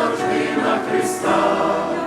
завжди на Христа.